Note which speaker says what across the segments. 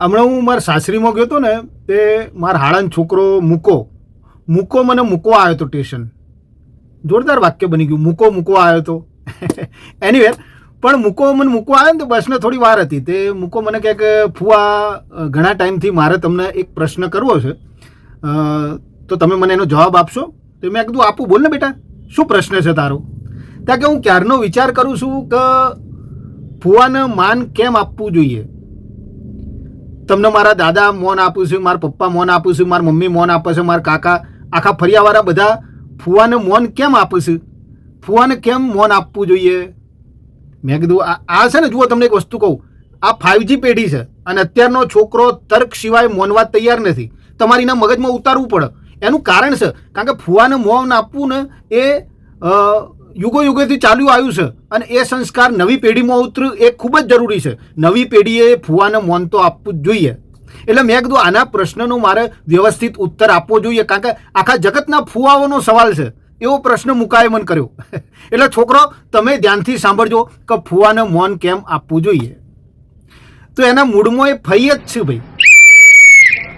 Speaker 1: હમણાં હું મારા સાસરીમાં ગયો હતો ને, તે મારા હાડાનો છોકરો મૂકો. મૂકો મને મૂકવા આવ્યો હતો ટેશન જોરદાર વાક્ય બની ગયું, મૂકો, મૂકવા આવ્યો હતો. એનીવે પણ મૂકો મને મૂકવા આવ્યો ને તો બસને થોડી વાર હતી. તે મૂકો મને કહે કે, ફુવા ઘણા ટાઈમથી મારે તમને એક પ્રશ્ન કરવો છે. તો તમે મને એનો જવાબ આપશો? તો મેં કીધું, આપું, બોલ ને બેટા, શું પ્રશ્ન છે તારો? ત્યાં કે હું ક્યારનો વિચાર કરું છું કે ફુવાને માન કેમ આપવું જોઈએ? તમને મારા દાદા મોન આપું છું, મારા પપ્પા મોન આપું છું, મારા મમ્મી મોન આપે છે, મારા કાકા, આખા ફરિયાવાળા બધા ફુવાને મોન કેમ આપે છે? ફુવાને કેમ મોન આપવું જોઈએ? મેં કીધું, આ છે ને, જુઓ તમને એક વસ્તુ કહું. આ ફાઇવજી પેઢી છે અને અત્યારનો છોકરો તર્ક સિવાય મોનવા તૈયાર નથી. તમારીના મગજમાં ઉતારવું પડે. એનું કારણ છે, કારણ કે ફુવાને મોન આપવું ને એ યુગો યુગોથી ચાલ્યું આવ્યું છે અને એ સંસ્કાર નવી પેઢીમાં ઉતરવું એ ખૂબ જ જરૂરી છે. નવી પેઢીએ ફુવાને મોન તો આપવું જ જોઈએ. એટલે મેં કીધું આના પ્રશ્નનો મારે વ્યવસ્થિત ઉત્તર આપવો જોઈએ કારણ કે આખા જગતના ફુવાઓનો સવાલ છે. એવો પ્રશ્ન મુકાએ મન કર્યો. એટલે છોકરો, તમે ધ્યાનથી સાંભળજો કે ફુવાને મૌન કેમ આપવું જોઈએ. તો એના મૂળમાં એ ફઈ જ છે ભાઈ.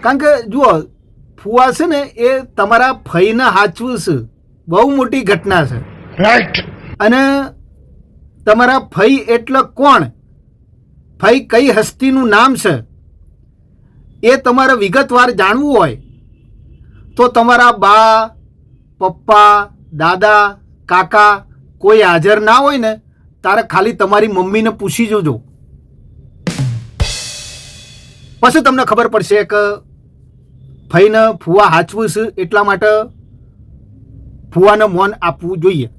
Speaker 1: કારણ કે જુઓ, ફુવા છે ને એ તમારા ફઈને હાચવું છે. બહુ મોટી ઘટના છે.
Speaker 2: રાઈટ
Speaker 1: અને તમારા ફઈ એટલે કોણ? ફઈ કઈ હસ્તીનું નામ છે? એ તમારે વિગતવાર જાણવું હોય. તો તમારા બા, પપ્પા, દાદા, કાકા કોઈ હાજર ના હોય ને, તારે ખાલી તમારી મમ્મીને પૂછી જોજો. પછી તમને ખબર પડશે કે ફઈને ફુવા હાચવું છે એટલા માટે ફુવાને મૌન આપવું જોઈએ.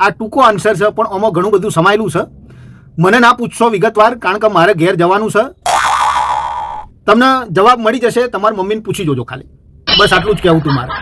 Speaker 1: આ ટૂંકો આન્સર છે, પણ આમાં ઘણું બધું સમાયેલું છે. મને ના પૂછશો વિગતવાર, કારણ કે મારે ઘેર જવાનું છે. તમને જવાબ મળી જશે, તમારી મમ્મીને પૂછી જોજો ખાલી. બસ આટલું જ કહેવું તું મારે.